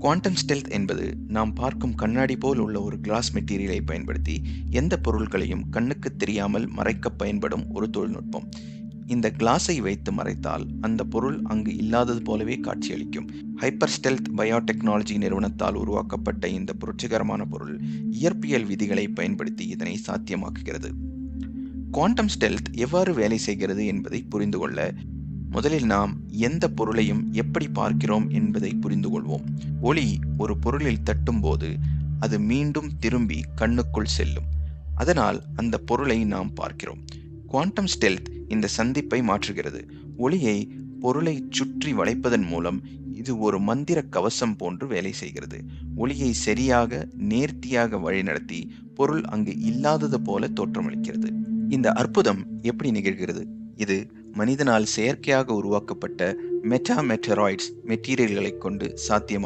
Quantum stealth என்பது நாம் பார்க்கும் கண்ணாடி போல் உள்ள ஒரு கிளாஸ் மெட்டீரியலை பயன்படுத்தி எந்த பொருட்களையும் கண்ணுக்கு தெரியாமல் மறைக்க பயன்படும் ஒரு தொழில்நுட்பம். இந்த கிளாஸை வைத்து மறைத்தால் அந்த பொருள் அங்கு இல்லாதது போலவே காட்சியளிக்கும். ஹைப்பர் ஸ்டெல்த் பயோடெக்னாலஜி நிறுவனத்தால் உருவாக்கப்பட்ட இந்த புரட்சிகரமான பொருள் இயற்பியல் விதிகளை பயன்படுத்தி இதனை சாத்தியமாக்குகிறது. குவாண்டம் ஸ்டெல்த் எவ்வாறு வேலை செய்கிறது என்பதை புரிந்து கொள்ள முதலில் நாம் எந்த பொருளையும் எப்படி பார்க்கிறோம் என்பதை புரிந்து கொள்வோம் ஒளி ஒரு பொருளில் தட்டும்போது அது மீண்டும் திரும்பி கண்ணுக்குள் செல்லும். அதனால் அந்த பொருளை நாம் பார்க்கிறோம். குவாண்டம் ஸ்டெல்த் இந்த சந்திப்பை மாற்றுகிறது. ஒளியை பொருளை சுற்றி வளைப்பதன் மூலம் இது ஒரு மந்திர கவசம் போன்று வேலை செய்கிறது. ஒளியை சரியாக நேர்த்தியாக வழிநடத்தி பொருள் அங்கு இல்லாதது போல தோற்றமளிக்கிறது. இந்த அற்புதம் எப்படி நிகழ்கிறது? இது மனிதனால் செயற்கையாக உருவாக்கப்பட்ட மெட்டா மெட்டராய்ட்ஸ் மெட்டீரியல்களை கொண்டு சாத்தியமாக